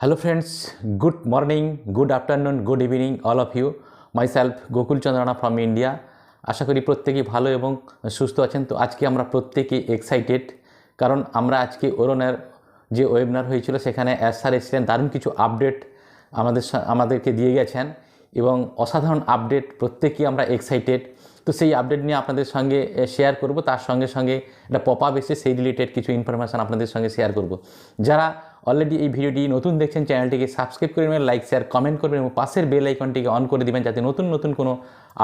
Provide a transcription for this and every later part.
Hello friends, good morning, good afternoon, good evening all of you. Myself Gokul Chandrana from India আশা করি প্রত্যেকেই ভালো এবং সুস্থ আছেন। তো আজকে আমরা প্রত্যেকেই এক্সাইটেড কারণ আমরা আজকে ওরনের যে ওয়েবিনার হয়েছিল সেখানে এস স্যার এসেছিলেন দারুণ কিছু আপডেট আমাদের আমাদেরকে দিয়ে গেছেন এবং অসাধারণ আপডেট প্রত্যেকেই আমরা এক্সাইটেড তো সেই আপডেট নিয়ে আপনাদের সঙ্গে শেয়ার করব। তার সঙ্গে সঙ্গে একটা পপ আপ এসে সেই রিলেটেড কিছু ইনফরমেশান আপনাদের সঙ্গে শেয়ার করব। যারা অলরেডি এই ভিডিওটি নতুন দেখছেন চ্যানেলটিকে সাবস্ক্রাইব করে নেবেন লাইক শেয়ার কমেন্ট করবেন এবং পাশের বেল আইকনটিকে অন করে দিবেন যাতে নতুন নতুন কোনো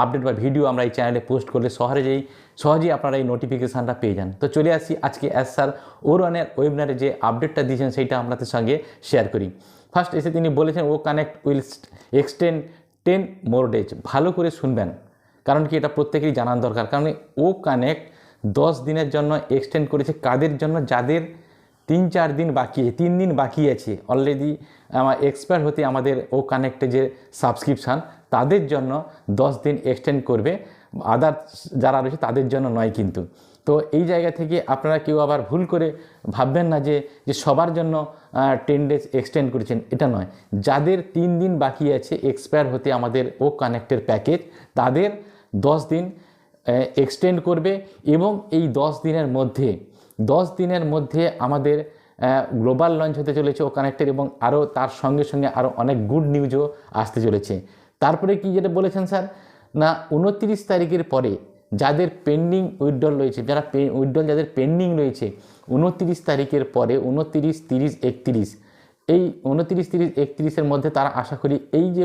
আপডেট বা ভিডিও আমরা এই চ্যানেলে পোস্ট করলে সহজেই সহজেই আপনারা এই নোটিফিকেশানটা পেয়ে যান। তো চলে আসি আজকে অ্যাজ স্যার ওরানের ওয়েবিনারে যে আপডেটটা দিয়েছেন সেইটা আপনাদের সঙ্গে শেয়ার করি। ফার্স্ট এসে তিনি বলেছেন O connect will extend ten more days ভালো করে শুনবেন। কারণ কি এটা প্রত্যেকেরই জানার দরকার? কারণ ও কানেক্ট দশ দিনের জন্য এক্সটেন্ড করেছে কাদের জন্য? যাদের তিন চার দিন বাকি তিন দিন বাকি আছে। অলরেডি আমার এক্সপায়ার হতে আমাদের ও কানেক্টে যে সাবস্ক্রিপশান তাদের জন্য দশ দিন এক্সটেন্ড করবে। আদার যারা রয়েছে, তাদের জন্য নয় কিন্তু। তো এই জায়গা থেকে আপনারা কেউ আবার ভুল করে ভাববেন না যে যে সবার জন্য টেন ডেজ এক্সটেন্ড করেছেন, এটা নয়। যাদের তিন দিন বাকি আছে এক্সপায়ার হতে আমাদের ও কানেক্টের প্যাকেজ তাদের দশ দিন এক্সটেন্ড করবে এবং এই দশ দিনের মধ্যে, দশ দিনের মধ্যে আমাদের গ্লোবাল লঞ্চ হতে চলেছে ও কানেক্টের এবং আরও তার সঙ্গে সঙ্গে আরও অনেক গুড নিউজও আসতে চলেছে। তারপরে কি যেটা বলেছেন স্যার? না, উনত্রিশ তারিখের পরে যাদের পেন্ডিং উইথড্রল রয়েছে, যারা উইথড্রল যাদের পেন্ডিং রয়েছে, উনত্রিশ তারিখের পরে, উনত্রিশ, তিরিশ, একত্রিশ এই উনত্রিশ, তিরিশ, একত্রিশের মধ্যে তারা আশা করি এই যে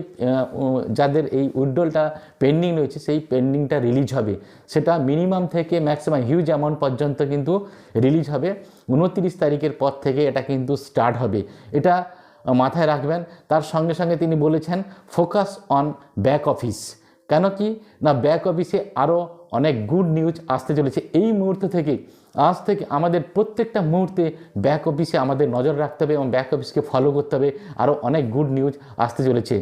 যাদের এই উইথড্রলটা পেন্ডিং রয়েছে, সেই পেন্ডিংটা রিলিজ হবে। সেটা মিনিমাম থেকে ম্যাক্সিমাম হিউজ অ্যামাউন্ট পর্যন্ত কিন্তু রিলিজ হবে। উনত্রিশ তারিখের পর থেকে এটা কিন্তু স্টার্ট হবে। এটা মাথায় রাখবেন। তার সঙ্গে সঙ্গে তিনি বলেছেন ফোকাস অন ব্যাক অফিস কেন কি? না ব্যাক অফিসে আরও অনেক গুড নিউজ আসতে চলেছে। এই মুহূর্ত থেকে আজ থেকে আমাদের প্রত্যেকটা মুহূর্তে ব্যাক অফিসে আমাদের নজর রাখতে হবে এবং ব্যাক অফিসকে ফলো করতে হবে। আরও অনেক গুড নিউজ আসতে চলেছে।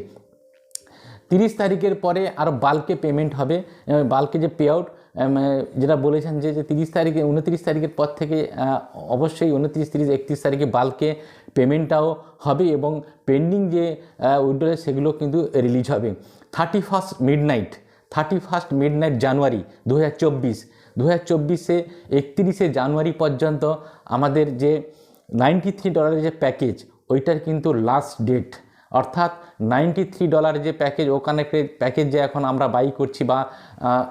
তিরিশ তারিখের পরে আরও বাল্কে পেমেন্ট হবে। বাল্কে যে পে আউট যেটা বলেছেন যে তিরিশ তারিখে, উনত্রিশ তারিখের পর থেকে অবশ্যই উনত্রিশ, তিরিশ, একত্রিশ তারিখে বাল্কে পেমেন্টটাও হবে এবং পেন্ডিং যে উইড্রো সেগুলো কিন্তু রিলিজ হবে। Thirty first midnight thirty first midnight January দু হাজার চব্বিশ। দু হাজার চব্বিশে একত্রিশে জানুয়ারি পর্যন্ত আমাদের যে নাইনটি থ্রি ডলারের যে প্যাকেজ ওইটার কিন্তু লাস্ট ডেট অর্থাৎ নাইনটি থ্রি ডলারের যে প্যাকেজ ও কানেক্টের প্যাকেজ যে এখন আমরা বাই করছি বা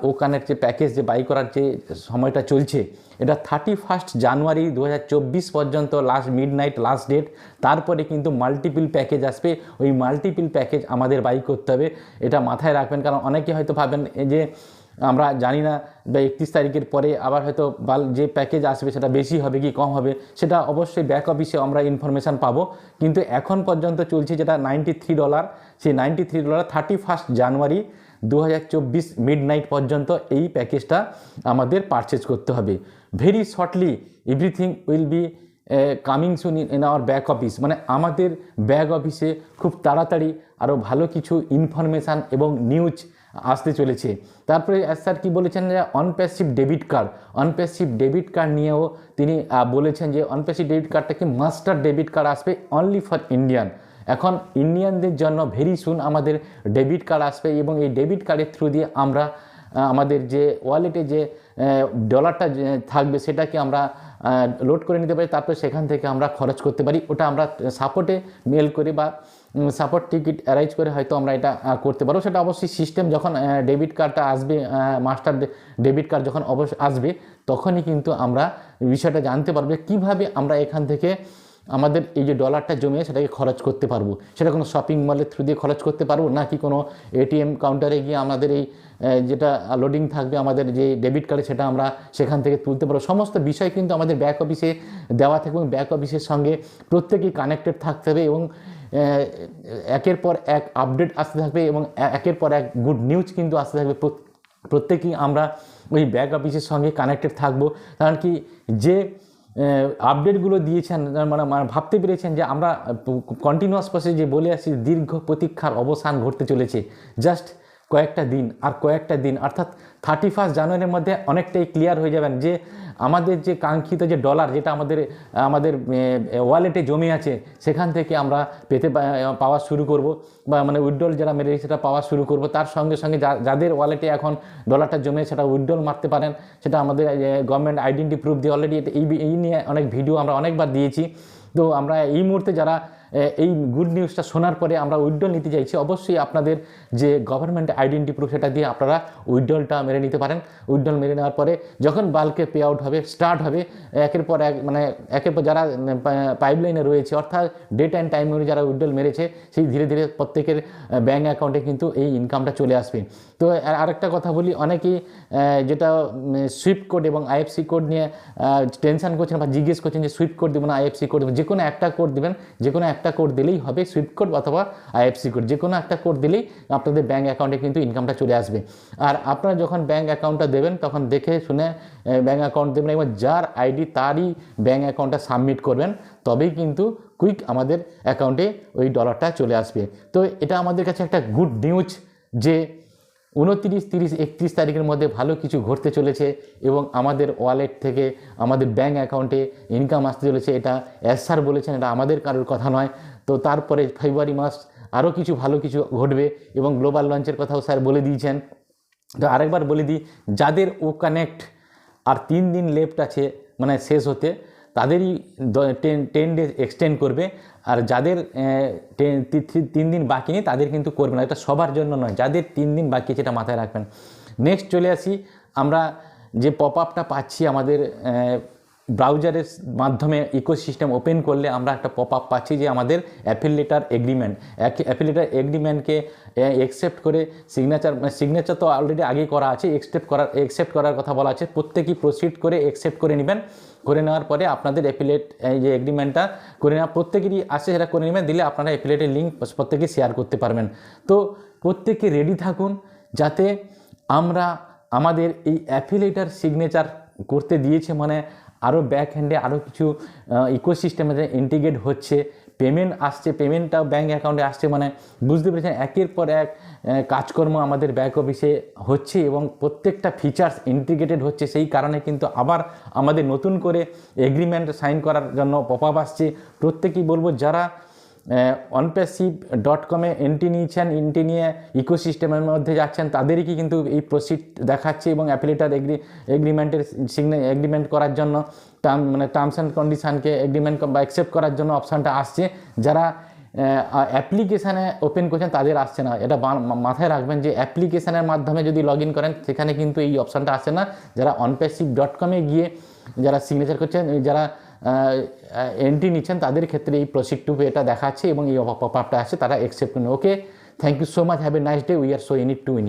ও কানেক্ট যে প্যাকেজ যে বাই করার যে সময়টা চলছে, এটা থার্টি ফার্স্ট জানুয়ারি দু হাজার চব্বিশ পর্যন্ত last midnight last date তারপরে কিন্তু মাল্টিপিল প্যাকেজ আসবে। ওই মাল্টিপিল প্যাকেজ আমাদের বাই করতে হবে। এটা মাথায় রাখবেন, কারণ অনেকে হয়তো ভাবেন যে আমরা জানি না বা একত্রিশ তারিখের পরে আবার হয়তো বাল যে প্যাকেজ আসবে সেটা বেশি হবে কি কম হবে, সেটা অবশ্যই ব্যাক অফিসে আমরা ইনফরমেশান পাবো। কিন্তু এখন পর্যন্ত চলছে যেটা নাইনটি থ্রি ডলার সেই ninety three dollar thirty first January দু হাজার চব্বিশ মিড নাইট পর্যন্ত এই প্যাকেজটা আমাদের পারচেজ করতে হবে। Very shortly everything will be coming soon in our back office মানে আমাদের ব্যাক অফিসে খুব তাড়াতাড়ি আরও ভালো কিছু ইনফরমেশান এবং নিউজ আসতে চলেছে। তারপরে স্যার কি বলেছেন যে Onpassive debit card Onpassive debit card নিয়েও তিনি বলেছেন যে অনপ্যাসিভ ডেবিট কার্ডটা কি মাস্টার ডেবিট কার্ড আসবে অনলি ফর ইন্ডিয়ান এখন ইন্ডিয়ানদের জন্য ভেরি সুন আমাদের ডেবিট কার্ড আসবে এবং এই ডেবিট কার্ডের থ্রু দিয়ে আমরা আমাদের যে ওয়ালেটে যে ডলারটা থাকবে সেটাকে আমরা লোড করে নিতে পারি। তারপরে সেখান থেকে আমরা খরচ করতে পারি। ওটা আমরা সাপোর্টে মেল করে বা সাপোর্ট টিকিট অ্যারেঞ্জ করে হয়তো আমরা এটা করতে পারব। সেটা অবশ্যই সিস্টেম যখন ডেবিট কার্ডটা আসবে মাস্টার ডেবিট কার্ড যখন অবশ্য আসবে, তখনই কিন্তু আমরা বিষয়টা জানতে পারব কীভাবে আমরা এখান থেকে আমাদের এই যে ডলারটা জমিয়ে সেটাকে খরচ করতে পারব। সেটা কোনো শপিং মলের থ্রু দিয়ে খরচ করতে পারব, নাকি কোনো এটিএম কাউন্টারে গিয়ে আমাদের এই যেটা লোডিং থাকবে, আমাদের যে ডেবিট কার্ডে সেটা আমরা সেখান থেকে তুলতে পারব। সমস্ত বিষয় কিন্তু আমাদের ব্যাক অফিসে দেওয়া থাকবে এবং ব্যাক অফিসের সঙ্গে প্রত্যেকেই কানেক্টেড থাকতে হবে এবং একের পর এক আপডেট আসতে থাকবে এবং একের পর এক গুড নিউজ কিন্তু আসতে থাকবে। প্রত্যেকেই আমরা ওই ব্যাক অফিসের সঙ্গে কানেক্টেড থাকব। কারণ কি যে আপডেটগুলো দিয়েছেন মানে মানে ভাবতে পেরেছেন যে আমরা কন্টিনিউয়াস প্রসেস যে বলে আসছি, দীর্ঘ প্রতীক্ষার অবসান ঘটতে চলেছে। জাস্ট কয়েকটা দিন আর কয়েকটা দিন, অর্থাৎ থার্টি ফার্স্ট জানুয়ারির মধ্যে অনেকটাই ক্লিয়ার হয়ে যাবেন যে আমাদের যে কাঙ্ক্ষিত যে ডলার যেটা আমাদের আমাদের ওয়ালেটে জমে আছে, সেখান থেকে আমরা পেতে পাওয়া শুরু করব বা মানে উইড্রল যারা মেরে সেটা পাওয়া শুরু করব। তার সঙ্গে সঙ্গে যাদের ওয়ালেটে এখন ডলারটা জমে সেটা উইড্রল মারতে পারেন। সেটা আমাদের গভর্নমেন্ট আইডেন্টি প্রুফ দিয়ে অলরেডি এই নিয়ে অনেক ভিডিও আমরা অনেকবার দিয়েছি। তো আমরা এই মুহূর্তে যারা এই গুড নিউজটা শোনার পরে আমরা উইড্রল নিতে চাইছি। অবশ্যই আপনাদের যে গভর্নমেন্ট আইডেন্টি প্রুফ সেটা দিয়ে আপনারা উইড্রলটা মেরে নিতে পারেন। উইড্রল মেরে নেওয়ার পরে যখন বাল্কে পে আউট হবে স্টার্ট হবে, একের পর এক মানে একের পর যারা পাইপলাইনে রয়েছে, অর্থাৎ ডেট অ্যান্ড টাইম অনুযায়ী যারা উইড্রল মেরেছে, সেই ধীরে ধীরে প্রত্যেকের ব্যাঙ্ক অ্যাকাউন্টে কিন্তু এই ইনকামটা চলে আসবে। তো আরেকটা কথা বলি, অনেকেই যেটা সুইফট কোড এবং আইএফসি কোড নিয়ে টেনশন করছেন বা জিজ্ঞেস করছেন যে সুইফট কোড দেবেন আইএফসি কোড দেবেন যে কোনো একটা কোড দেবেন, যে কোনো একটা কোড দিলেই হবে সুইফট কোড অথবা আইএফসি কোড যে কোনো একটা কোড দিলেই আপনাদের ব্যাঙ্ক অ্যাকাউন্টে কিন্তু ইনকামটা চলে আসবে। আর আপনারা যখন ব্যাঙ্ক অ্যাকাউন্টটা দেবেন, তখন দেখে শুনে ব্যাঙ্ক অ্যাকাউন্ট দেবেন এবং যার আইডি তারই ব্যাঙ্ক অ্যাকাউন্টটা সাবমিট করবেন, তবেই কিন্তু কুইক আমাদের অ্যাকাউন্টে ওই ডলারটা চলে আসবে। তো এটা আমাদের কাছে একটা গুড নিউজ যে উনত্রিশ, তিরিশ, একত্রিশ তারিখের মধ্যে ভালো কিছু ঘটতে চলেছে এবং আমাদের ওয়ালেট থেকে আমাদের ব্যাঙ্ক অ্যাকাউন্টে ইনকাম আসতে চলেছে। এটা এস স্যার বলেছেন, এটা আমাদের কারোর কথা নয়। তো তারপরে ফেব্রুয়ারি মাস আরও কিছু ভালো কিছু ঘটবে এবং গ্লোবাল লঞ্চের কথাও স্যার বলে দিয়েছেন। তো আরেকবার বলে দিই, যাদের ও কানেক্ট আর তিন দিন লেফট আছে মানে শেষ হতে তাদেরই টেন টেন ডেজ এক্সটেন্ড করবে। আর যাদের তিন দিন বাকি নেই, তাদের কিন্তু করবে না। এটা সবার জন্য নয়, যাদের তিন দিন বাকি এটা মাথায় রাখবেন। নেক্সট চলে আসি, আমরা যে পপ আপটা পাচ্ছি আমাদের ব্রাউজারের মাধ্যমে ইকোসিস্টেম ওপেন করলে আমরা একটা পপ আপ পাচ্ছি যে আমাদের অ্যাফিলেটার এগ্রিমেন্ট অ্যাফিলেটার এগ্রিমেন্টকে একসেপ্ট করে সিগনেচার সিগনেচার তো অলরেডি আগেই করা আছে একসেপ্ট করার একসেপ্ট করার কথা বলা আছে। প্রত্যেকেই প্রসিড করে একসেপ্ট করে নেবেন। করে নেওয়ার পরে আপনাদের অ্যাফিলেট যে এগ্রিমেন্টটা করে নেওয়া, প্রত্যেকেরই আসে সেটা করে নেবেন, দিলে আপনারা অ্যাফিলেটের লিঙ্ক প্রত্যেকে শেয়ার করতে পারবেন। তো প্রত্যেকে রেডি থাকুন যাতে আমরা আমাদের এই অ্যাফিলেটার সিগনেচার করতে দিয়েছে মানে আরও ব্যাক হ্যান্ডে আরও কিছু ইকোসিস্টেমে ইন্টিগ্রেট হচ্ছে পেমেন্ট আসছে পেমেন্টটাও ব্যাঙ্ক অ্যাকাউন্টে আসছে মানে বুঝতে পেরেছেন, একের পর এক কাজকর্ম আমাদের ব্যাক অফিসে হচ্ছে এবং প্রত্যেকটা ফিচার্স ইন্টিগ্রেটেড হচ্ছে, সেই কারণে কিন্তু আবার আমাদের নতুন করে এগ্রিমেন্ট সাইন করার জন্য পপ আসছে। প্রত্যেকেই বলব, যারা অনপ্যাসিভ ডট কমে এন্ট্রি নিয়েছেন এন্ট্রি নিয়ে ইকোসিস্টেমের মধ্যে যাচ্ছেন, তাদেরই কি কিন্তু এই প্রসিড দেখাচ্ছে এবং অ্যাপিলেটার এগ্রি এগ্রিমেন্টের সিগনে এগ্রিমেন্ট করার জন্য টার্ম মানে টার্মস অ্যান্ড কন্ডিশানকে এগ্রিমেন্ট বা অ্যাকসেপ্ট করার জন্য অপশানটা আসছে। যারা অ্যাপ্লিকেশানে ওপেন করছেন, তাদের আসছে না। এটা মাথায় রাখবেন যে অ্যাপ্লিকেশানের মাধ্যমে যদি লগ করেন, সেখানে কিন্তু এই অপশানটা আসে না। যারা অনপ্যাসিভ ডট কমে গিয়ে যারা সিগনেচার করছেন, যারা এন্ট্রি নিচ্ছেন, তাদের ক্ষেত্রে এই প্রসিড টু এটা দেখাচ্ছে এবং এই অপ আপটা আছে তারা accept okay thank you so much have a nice day we are so in it to in